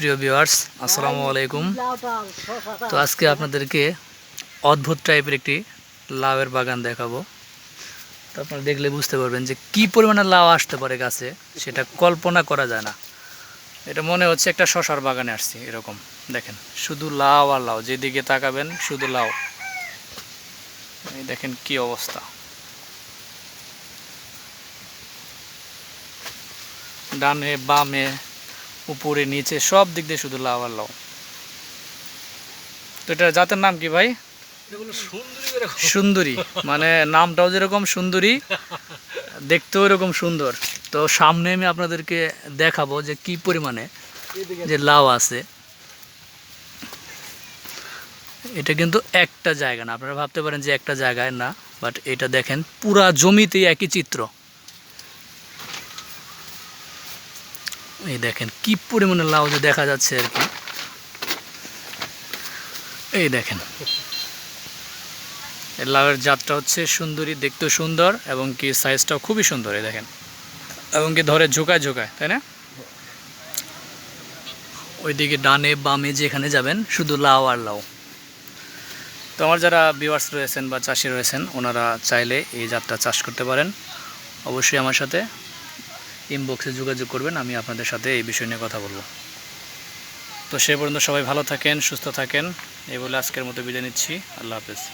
প্রিয় ভিউয়ার্স আসসালামু আলাইকুম। তো আজকে আপনাদেরকে অদ্ভুত টাইপের একটি লাউয়ের বাগান দেখাবো। তো আপনারা দেখলে বুঝতে পারবেন যে কি পরিমাণে লাউ আসতে পারে গাছে, সেটা কল্পনা করা যায় না। এটা মনে হচ্ছে একটা শশার বাগানে আসছি, এরকম। দেখেন, শুধু লাউ আর লাউ, যেদিকে তাকাবেন শুধু লাউ। দেখেন কি অবস্থা। ডানে, বামে উপরে নিচে সব দিক দিয়ে শুধু লাউ আর লাউ। তো এটা জাতের নাম কি ভাই? সুন্দরী মানে নামটাও যেরকম সুন্দরী দেখতেও এরকম সুন্দর। তো সামনে আমি আপনাদেরকে দেখাবো যে কি পরিমাণে যে লাউ আছে। এটা কিন্তু একটা জায়গা না আপনারা ভাবতে পারেন যে একটা জায়গায় না বাট এটা দেখেন পুরা জমিতেই একই চিত্র। এই দেখেন, কি পরিমাণে লাউ যে দেখা যাচ্ছে আর কি। এই দেখেন। লাউয়ের জাতটা হচ্ছে সুন্দরী, দেখতেও সুন্দর এবং কি সাইজটাও খুবই সুন্দর, এই দেখেন। এবং কি ধরে ঝোকায় ঝোকায়, তাই না? ওইদিকে ডানে বামে যেখানে যাবেন, শুধু লাউ আর লাউ। তো আমার যারা ভিউয়ার্স রয়েছেন বা চাষি রয়েছেন, ওনারা চাইলে এই জাতটা চাষ করতে পারেন। অবশ্যই আমার সাথে ইনবক্সে যোগাযোগ করবেন, আমি আপনাদের সাথে এই বিষয় নিয়ে কথা বলব। তো সে পর্যন্ত সবাই ভালো থাকেন, সুস্থ থাকেন, এই বলে আজকের মতো বিদায় নিচ্ছি। আল্লাহ হাফেজ।